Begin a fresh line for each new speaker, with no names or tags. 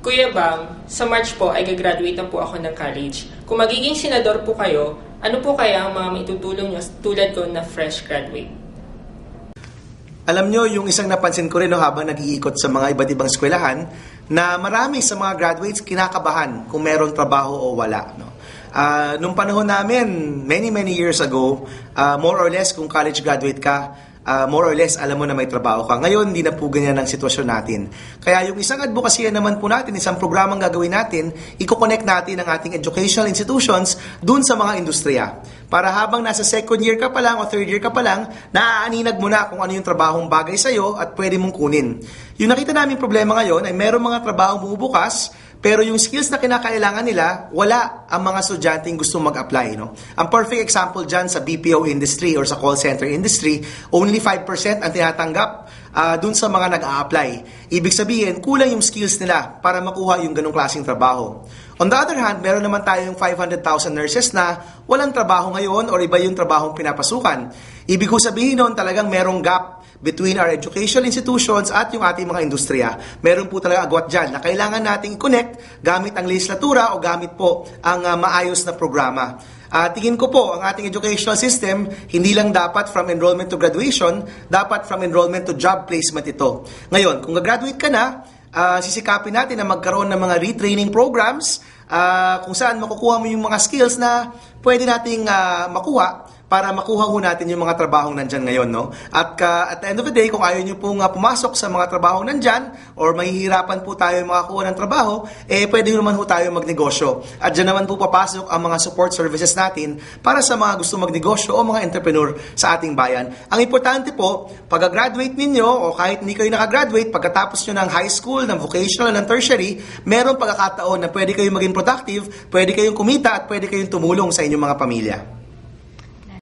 Kuya Bam, sa March po ay gagraduate na po ako ng college. Kung magiging senador po kayo, ano po kaya ang mga maitutulong nyo tulad ko na fresh graduate?
Alam nyo, yung isang napansin ko rin no, habang nag-iikot sa mga iba't ibang eskwelahan, na marami sa mga graduates kinakabahan kung meron trabaho o wala. No? Ah, nung panahon namin, many, many years ago, ah, more or less kung college graduate ka, ah, more or less alam mo na may trabaho ka. Ngayon, hindi na po ganyan ang sitwasyon natin. Kaya yung isang advokasya naman po natin, isang programang gagawin natin, i-connect natin ang ating educational institutions dun sa mga industriya. Para habang nasa second year ka pa lang o third year ka pa lang, naaaninag mo na kung ano yung trabahong bagay sa'yo at pwede mong kunin. Yung nakita namin problema ngayon ay meron mga trabahong bumubukas, pero yung skills na kinakailangan nila, wala ang mga estudyante yung gusto mag-apply. No? Ang perfect example dyan sa BPO industry or sa call center industry, only 5% ang tinatanggap ah, dun sa mga nag-a-apply. Ibig sabihin, kulang yung skills nila para makuha yung ganong klaseng trabaho. On the other hand, meron naman tayong 500,000 nurses na walang trabaho ngayon or iba yung trabahong pinapasukan. Ibig ko sabihin nun, talagang merong gap between our educational institutions at yung ating mga industriya. Meron po talaga agwat dyan na kailangan nating connect gamit ang legislatura o gamit po ang ah, maayos na programa. Ah, tingin ko po, ang ating educational system, hindi lang dapat from enrollment to graduation, dapat from enrollment to job placement ito. Ngayon, kung gagraduate ka na, ah, sisikapin natin na magkaroon ng mga retraining programs ah, kung saan makukuha mo yung mga skills na pwede nating ah, makuha para makuha ho natin yung mga trabahong nandyan ngayon, no? At ka, at the end of the day, kung ayaw nyo pong uh, pumasok sa mga trabahong nandyan, or mahihirapan po tayo makakuha ng trabaho, eh pwede naman ho tayo magnegosyo. At dyan naman po papasok ang mga support services natin para sa mga gusto magnegosyo o mga entrepreneur sa ating bayan. Ang importante po, pag-graduate ninyo, o kahit hindi kayo nakagraduate, pagkatapos nyo ng high school, ng vocational, ng tertiary, meron pagkakataon na pwede kayong maging productive, pwede kayong kumita, at pwede kayong tumulong sa inyong mga pamilya.